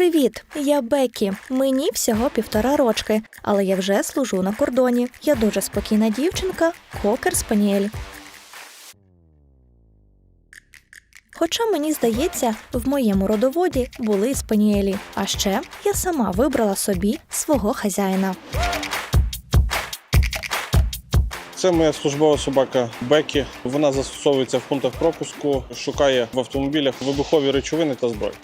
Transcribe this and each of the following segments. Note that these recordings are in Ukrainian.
Привіт, я Бекі. Мені всього півтора рочки, але я вже служу на кордоні. Я дуже спокійна дівчинка, кокер спаніель. Хоча мені здається, в моєму родоводі були спаніелі, а ще я сама вибрала собі свого хазяїна. Це моя службова собака Бекі. Вона застосовується в пунктах пропуску, шукає в автомобілях вибухові речовини та зброю.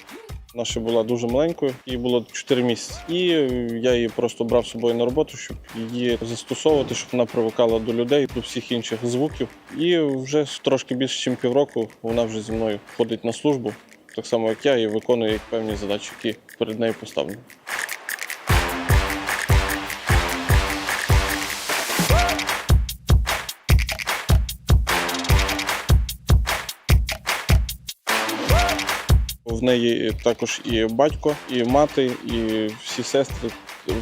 Вона ще була дуже маленькою, їй було 4 місяці. І я її просто брав з собою на роботу, щоб її застосовувати, щоб вона привикала до людей, до всіх інших звуків. І вже трошки більше, ніж півроку, вона вже зі мною ходить на службу, так само як я, і виконує певні задачі, які перед нею поставлені. В неї також і батько, і мати, і всі сестри.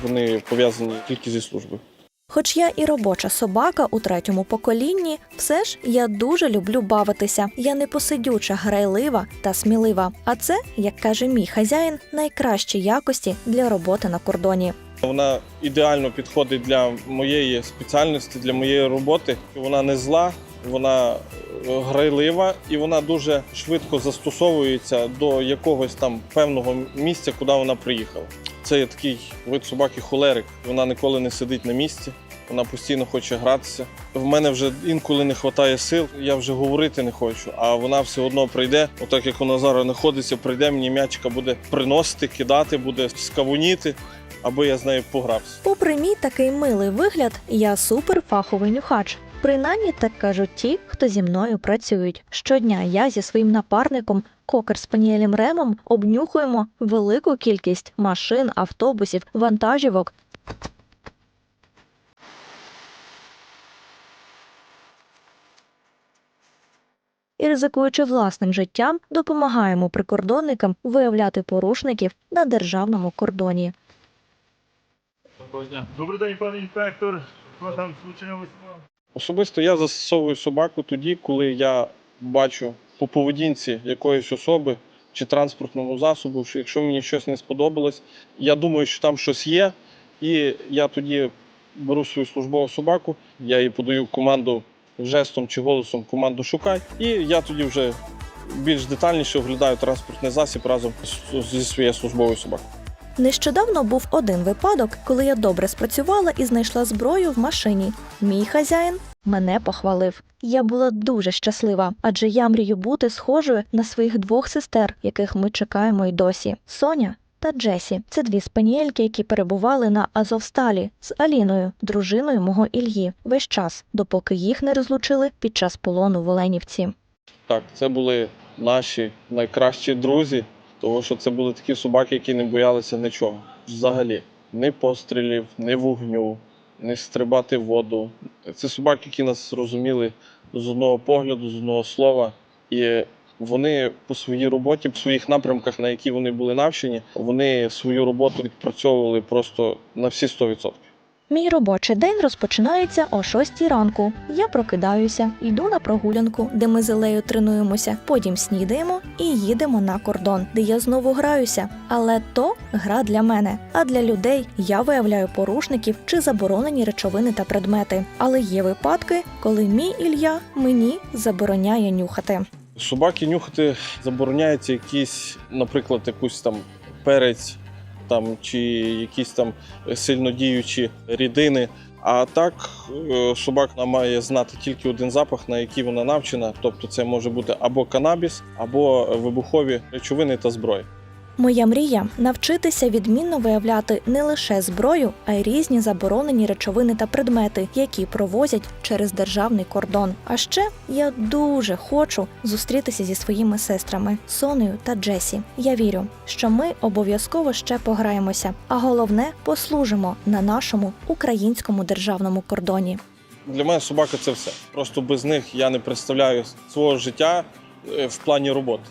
Вони пов'язані тільки зі службою. Хоч я і робоча собака у третьому поколінні, все ж я дуже люблю бавитися. Я непосидюча, грайлива та смілива. А це, як каже мій хазяїн, найкращі якості для роботи на кордоні. Вона ідеально підходить для моєї спеціальності, для моєї роботи. Вона не зла, вона е, грайлива і вона дуже швидко застосовується до якогось там певного місця, куди вона приїхала. Це є такий вид собаки холерик. Вона ніколи не сидить на місці. Вона постійно хоче гратися. В мене вже інколи не вистачає сил, я вже говорити не хочу, а вона все одно прийде. Отак як вона зараз знаходиться, прийде мені м'ячика буде приносити, кидати, буде скавуніти, аби я з нею погрався. Попри мій такий милий вигляд, я суперфаховий нюхач. Принаймні так кажуть ті, хто зі мною працюють. Щодня я зі своїм напарником Кокер Спаніелем Ремом обнюхуємо велику кількість машин, автобусів, вантажівок. І ризикуючи власним життям, допомагаємо прикордонникам виявляти порушників на державному кордоні. Добрий день, пане інспектор. Що там случилось? Особисто я застосовую собаку тоді, коли я бачу по поведінці якоїсь особи чи транспортному засобу, що якщо мені щось не сподобалось, я думаю, що там щось є, і я тоді беру свою службову собаку, я їй подаю команду жестом чи голосом команду шукай, і я тоді вже більш детальніше оглядаю транспортний засіб разом зі своєю службовою собакою. Нещодавно був один випадок, коли я добре спрацювала і знайшла зброю в машині. Мій хазяїн мене похвалив. Я була дуже щаслива, адже я мрію бути схожою на своїх двох сестер, яких ми чекаємо й досі. Соня та Джесі це дві спаніельки, які перебували на Азовсталі з Аліною, дружиною мого Ільї, весь час, допоки їх не розлучили під час полону в Оленівці. Так, це були наші найкращі друзі, тому що це були такі собаки, які не боялися нічого. Взагалі, ні пострілів, ні вогню, ні стрибати в воду. Це собаки, які нас розуміли з одного погляду, з одного слова. І вони по своїй роботі, по своїх напрямках, на які вони були навчені, вони свою роботу відпрацьовували просто на всі 100%. Мій робочий день розпочинається о 6 ранку. Я прокидаюся, йду на прогулянку, де ми з Елею тренуємося. Потім снідаємо і їдемо на кордон, де я знову граюся. Але то гра для мене. А для людей я виявляю порушників чи заборонені речовини та предмети. Але є випадки, коли мій Ілья мені забороняє нюхати. Собаки нюхати забороняється якісь, наприклад, якусь там перець там, чи якісь там сильнодіючі рідини. А так е, собака має знати тільки один запах, на який вона навчена. Тобто це може бути або канабіс, або вибухові речовини та зброя. Моя мрія навчитися відмінно виявляти не лише зброю, а й різні заборонені речовини та предмети, які провозять через державний кордон. А ще я дуже хочу зустрітися зі своїми сестрами Сонею та Джесі. Я вірю, що ми обов'язково ще пограємося, а головне послужимо на нашому українському державному кордоні. Для мене собака це все. Просто без них я не представляю свого життя е, в плані роботи.